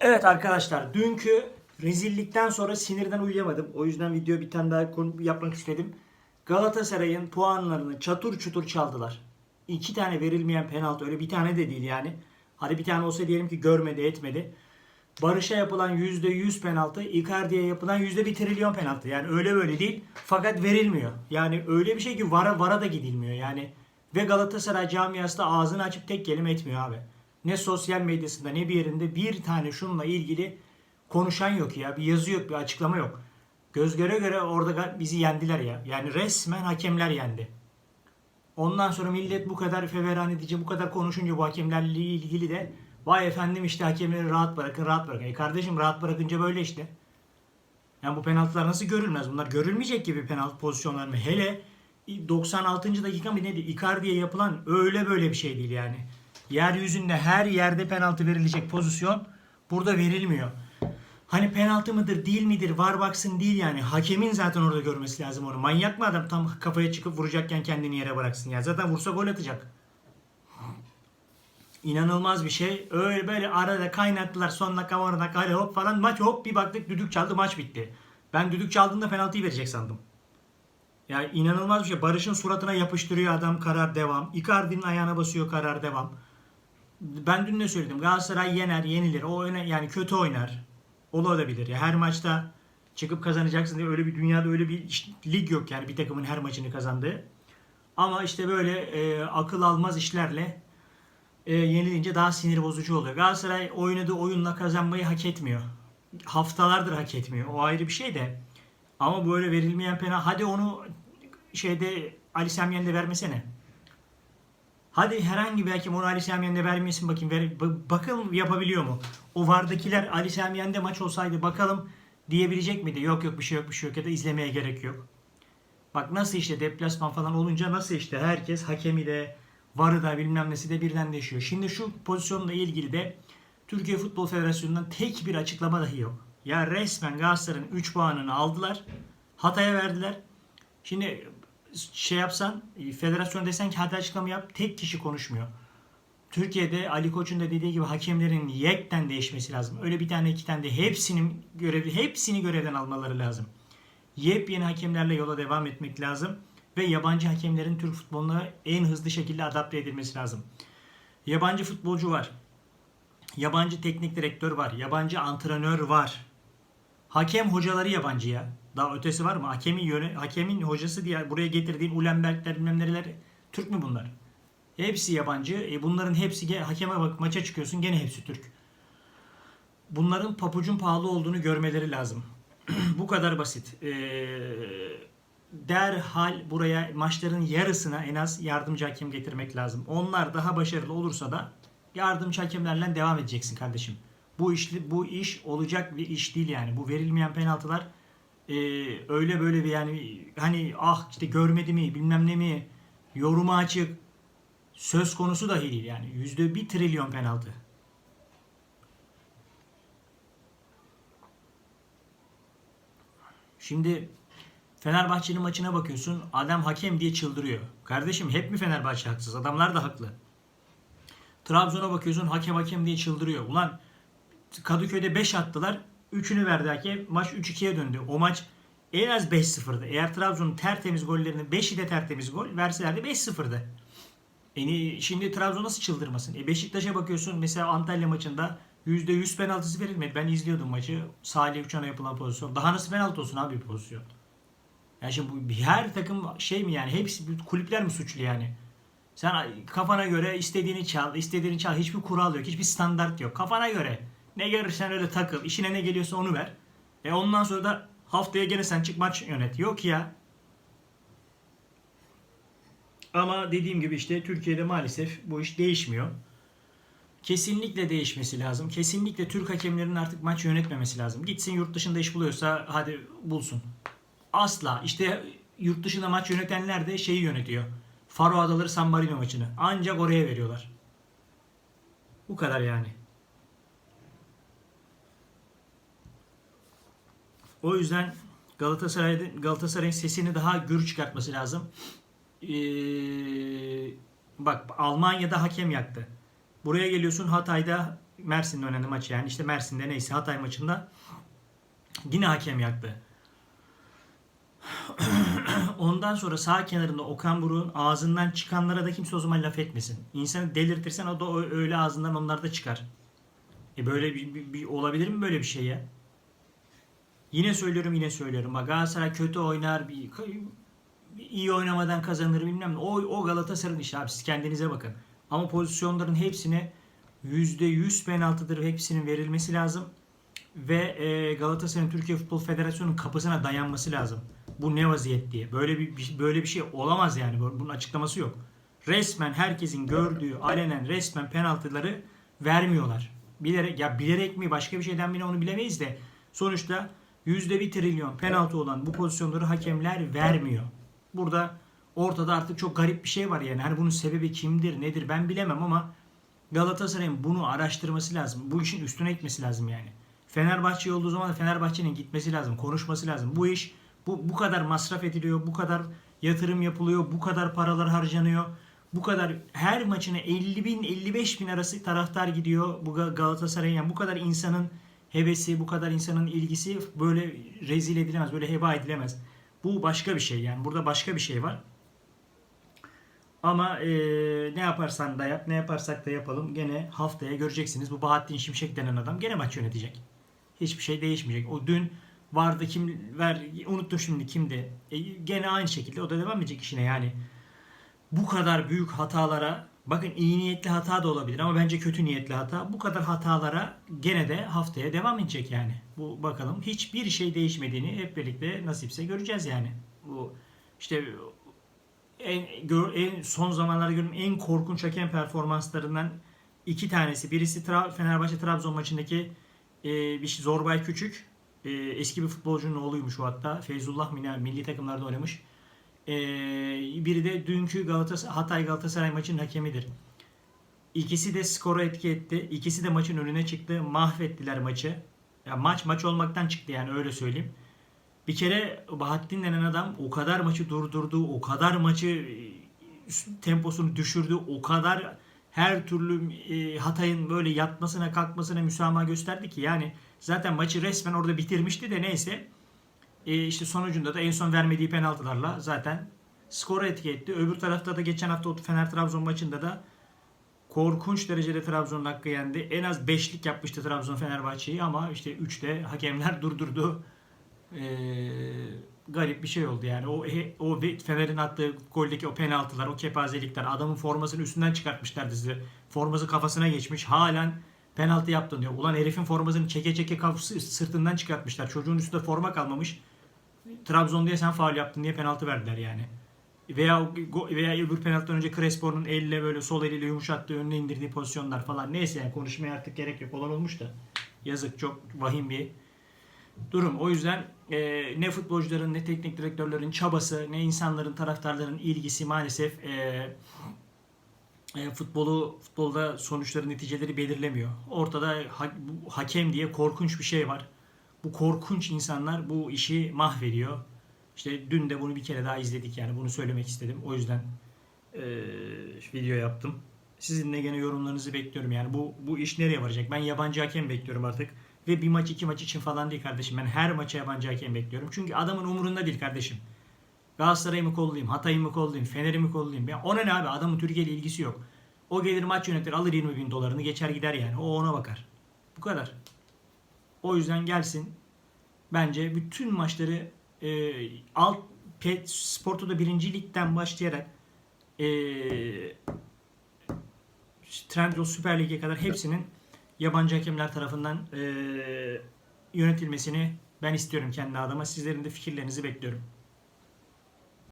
Evet arkadaşlar dünkü rezillikten sonra sinirden uyuyamadım. O yüzden video bir tane daha yapmak istedim. Galatasaray'ın puanlarını çatır çutur çaldılar. İki tane verilmeyen penaltı öyle bir tane de değil yani. Hadi bir tane olsa diyelim ki görmedi etmedi. Barış'a yapılan %100 penaltı, Icardi'ye yapılan %1 trilyon penaltı. Yani öyle böyle değil. Fakat verilmiyor. Yani öyle bir şey ki vara vara da gidilmiyor. Yani ve Galatasaray camiası da ağzını açıp tek kelime etmiyor abi. Ne sosyal medyasında ne bir yerinde bir tane şununla ilgili konuşan yok ya. Bir yazı yok, bir açıklama yok. Göz göre göre orada bizi yendiler ya. Yani resmen hakemler yendi. Ondan sonra millet bu kadar feveran edici, bu kadar konuşunca bu hakemlerle ilgili de vay efendim işte hakemleri rahat bırakın, rahat bırakın. E kardeşim rahat bırakınca böyle işte. Yani bu penaltılar nasıl görülmez? Bunlar görülmeyecek gibi penaltı pozisyonlar mı? Hele 96. dakika mı neydi? Icardi'ye yapılan öyle böyle bir şey değil yani. Yeryüzünde her yerde penaltı verilecek pozisyon burada verilmiyor. Hani penaltı mıdır değil midir var baksın değil yani. Hakemin zaten orada görmesi lazım onu. Manyak mı adam tam kafaya çıkıp vuracakken kendini yere bıraksın ya. Zaten vursa gol atacak. İnanılmaz bir şey. Öyle böyle arada kaynattılar. Son dakika on dakika hadi hop falan. Maç hop bir baktık düdük çaldı maç bitti. Ben düdük çaldığında penaltıyı verecek sandım. Ya inanılmaz bir şey. Barış'ın suratına yapıştırıyor adam karar devam. Icardi'nin ayağına basıyor karar devam. Ben dün ne söyledim? Galatasaray yener, yenilir. O öne, yani kötü oynar. Olabilir. Ya her maçta çıkıp kazanacaksın diye öyle bir dünyada öyle bir lig yok yani bir takımın her maçını kazandığı. Ama işte böyle e, akıl almaz işlerle e, yenilince daha sinir bozucu oluyor. Galatasaray oynadığı oyunla kazanmayı hak etmiyor. Haftalardır hak etmiyor. O ayrı bir şey de. Ama böyle verilmeyen pena hadi onu şeyde Ali Semyen'de vermesene. Hadi herhangi hakem onu Ali Semyen'de vermesin bakayım. Ver, ba- bakalım yapabiliyor mu? O vardakiler Ali Semyen'de maç olsaydı bakalım diyebilecek miydi? Yok yok bir şey yok bir şey yok ya da izlemeye gerek yok. Bak nasıl işte deplasman falan olunca nasıl işte herkes hakemi de varı da bilmem nesi de birden değişiyor. Şimdi şu pozisyonla ilgili de Türkiye Futbol Federasyonu'ndan tek bir açıklama dahi yok. Ya resmen Galatasaray'ın 3 puanını aldılar. Hatay'a verdiler. Şimdi şey yapsan federasyon desen ki hadi açıklama yap tek kişi konuşmuyor. Türkiye'de Ali Koç'un da dediği gibi hakemlerin yekten değişmesi lazım. Öyle bir tane iki tane de hepsinin görevi hepsini görevden almaları lazım. Yepyeni hakemlerle yola devam etmek lazım ve yabancı hakemlerin Türk futboluna en hızlı şekilde adapte edilmesi lazım. Yabancı futbolcu var. Yabancı teknik direktör var. Yabancı antrenör var. Hakem hocaları yabancı ya. Daha ötesi var mı? Hakemin yöne, hakemin hocası diye buraya getirdiğin Ulenbergler bilmem nereler Türk mü bunlar? Hepsi yabancı. E bunların hepsi hakeme bak maça çıkıyorsun gene hepsi Türk. Bunların papucun pahalı olduğunu görmeleri lazım. Bu kadar basit. Ee, derhal buraya maçların yarısına en az yardımcı hakem getirmek lazım. Onlar daha başarılı olursa da yardımcı hakemlerle devam edeceksin kardeşim. Bu iş bu iş olacak bir iş değil yani. Bu verilmeyen penaltılar e, öyle böyle bir yani hani ah işte görmedi mi bilmem ne mi yoruma açık söz konusu dahi değil yani. Yüzde bir trilyon penaltı. Şimdi Fenerbahçe'nin maçına bakıyorsun. Adam hakem diye çıldırıyor. Kardeşim hep mi Fenerbahçe haksız? Adamlar da haklı. Trabzon'a bakıyorsun hakem hakem diye çıldırıyor. Ulan Kadıköy'de 5 attılar. 3'ünü verdi hakem. Maç 3-2'ye döndü. O maç en az 5-0'dı. Eğer Trabzon'un tertemiz gollerinin 5'i de tertemiz gol verselerdi 5-0'dı. Yani şimdi Trabzon nasıl çıldırmasın? E Beşiktaş'a bakıyorsun mesela Antalya maçında %100 penaltısı verilmedi. Ben izliyordum maçı. Salih Uçan'a yapılan pozisyon. Daha nasıl penaltı olsun abi bir pozisyon? Yani şimdi bu her takım şey mi yani hepsi kulüpler mi suçlu yani? Sen kafana göre istediğini çal, istediğini çal. Hiçbir kural yok, hiçbir standart yok. Kafana göre ne görürsen öyle takıl. İşine ne geliyorsa onu ver. E ondan sonra da haftaya gene sen çık maç yönet. Yok ya. Ama dediğim gibi işte Türkiye'de maalesef bu iş değişmiyor. Kesinlikle değişmesi lazım. Kesinlikle Türk hakemlerinin artık maç yönetmemesi lazım. Gitsin yurt dışında iş buluyorsa hadi bulsun. Asla. İşte yurt dışında maç yönetenler de şeyi yönetiyor. Faro Adaları San Marino maçını. Ancak oraya veriyorlar. Bu kadar yani. O yüzden Galatasaray'ın Galatasaray'ın sesini daha gür çıkartması lazım. Ee, bak Almanya'da hakem yaktı. Buraya geliyorsun Hatay'da Mersin'de oynadı maçı yani işte Mersin'de neyse Hatay maçında yine hakem yaktı. Ondan sonra sağ kenarında Okan Buruk'un ağzından çıkanlara da kimse o zaman laf etmesin. İnsanı delirtirsen o da öyle ağzından onlar da çıkar. E böyle bir, bir- bir- olabilir mi böyle bir şey ya? Yine söylüyorum yine söylüyorum. Bak Galatasaray kötü oynar, bir, iyi oynamadan kazanır bilmem ne. O, o Galatasaray'ın işi abi siz kendinize bakın. Ama pozisyonların hepsine %100 penaltıdır hepsinin verilmesi lazım. Ve e, Galatasaray'ın Türkiye Futbol Federasyonu'nun kapısına dayanması lazım. Bu ne vaziyet diye. Böyle bir, böyle bir şey olamaz yani. Bunun açıklaması yok. Resmen herkesin gördüğü alenen resmen penaltıları vermiyorlar. Bilerek ya bilerek mi başka bir şeyden mi onu bilemeyiz de sonuçta yüzde bir trilyon penaltı olan bu pozisyonları hakemler vermiyor. Burada ortada artık çok garip bir şey var yani. Hani bunun sebebi kimdir, nedir ben bilemem ama Galatasaray'ın bunu araştırması lazım. Bu işin üstüne gitmesi lazım yani. Fenerbahçe olduğu zaman Fenerbahçe'nin gitmesi lazım, konuşması lazım. Bu iş bu bu kadar masraf ediliyor, bu kadar yatırım yapılıyor, bu kadar paralar harcanıyor. Bu kadar her maçına 50 bin 55 bin arası taraftar gidiyor. Bu Ga- Galatasaray'ın yani bu kadar insanın hevesi, bu kadar insanın ilgisi böyle rezil edilemez, böyle heba edilemez. Bu başka bir şey yani. Burada başka bir şey var. Ama eee, ne yaparsan da yap, ne yaparsak da yapalım gene haftaya göreceksiniz. Bu Bahattin Şimşek denen adam gene maç yönetecek. Hiçbir şey değişmeyecek. O dün vardı kim ver unuttum şimdi kimdi. E, gene aynı şekilde o da devam edecek işine yani. Bu kadar büyük hatalara bakın iyi niyetli hata da olabilir ama bence kötü niyetli hata. Bu kadar hatalara gene de haftaya devam edecek yani. Bu bakalım hiçbir şey değişmediğini hep birlikte nasipse göreceğiz yani. Bu işte en, en son zamanlarda gördüğüm en korkunç hakem performanslarından iki tanesi. Birisi Tra- Fenerbahçe Trabzon maçındaki e, bir şey, Zorbay Küçük. E, eski bir futbolcunun oğluymuş o hatta. Feyzullah Mina milli takımlarda oynamış. E, biri de dünkü Galatasaray, Hatay Galatasaray maçının hakemidir. İkisi de skora etki etti. İkisi de maçın önüne çıktı. Mahvettiler maçı. Ya maç maç olmaktan çıktı yani öyle söyleyeyim. Bir kere Bahattin denen adam o kadar maçı durdurdu, o kadar maçı e, temposunu düşürdü, o kadar her türlü e, Hatay'ın böyle yatmasına kalkmasına müsamaha gösterdi ki yani zaten maçı resmen orada bitirmişti de neyse e, işte sonucunda da en son vermediği penaltılarla zaten skora etki. Öbür tarafta da geçen hafta Fener Trabzon maçında da korkunç derecede Trabzon'un hakkı yendi. En az 5'lik yapmıştı Trabzon Fenerbahçe'yi ama işte 3'te hakemler durdurdu. Ee, garip bir şey oldu yani. O o Fener'in attığı goldeki o penaltılar, o kepazelikler, adamın formasını üstünden çıkartmışlardı size. Forması kafasına geçmiş. Halen penaltı yaptın diyor. Ulan herifin formasını çeke çeke kafası sırtından çıkartmışlar. Çocuğun üstünde forma kalmamış. Trabzon diye sen faul yaptın diye penaltı verdiler yani. Veya veya öbür penaltıdan önce Crespo'nun elle böyle sol eliyle yumuşattığı önüne indirdiği pozisyonlar falan. Neyse yani konuşmaya artık gerek yok. Olan olmuş da. Yazık çok vahim bir durum. O yüzden e, ne futbolcuların ne teknik direktörlerin çabası ne insanların taraftarların ilgisi maalesef e, e, futbolu futbolda sonuçları neticeleri belirlemiyor. Ortada ha- hakem diye korkunç bir şey var. Bu korkunç insanlar bu işi mahvediyor. İşte dün de bunu bir kere daha izledik yani bunu söylemek istedim. O yüzden e, video yaptım. Sizin de gene yorumlarınızı bekliyorum yani bu bu iş nereye varacak? Ben yabancı hakem bekliyorum artık. Ve bir maç iki maç için falan değil kardeşim. Ben her maça yabancı hakem bekliyorum. Çünkü adamın umurunda değil kardeşim. Galatasaray'ı mı kollayayım, Hatay'ı mı kollayayım, Fener'i mi kollayayım? Ya ona ne abi? Adamın Türkiye ile ilgisi yok. O gelir maç yönetir, alır 20 bin dolarını, geçer gider yani. O ona bakar. Bu kadar. O yüzden gelsin. Bence bütün maçları e, alt pet sportu da birinci ligden başlayarak e, Trendyol Süper Lig'e kadar hepsinin yabancı hakemler tarafından e, yönetilmesini ben istiyorum kendi adıma. Sizlerin de fikirlerinizi bekliyorum.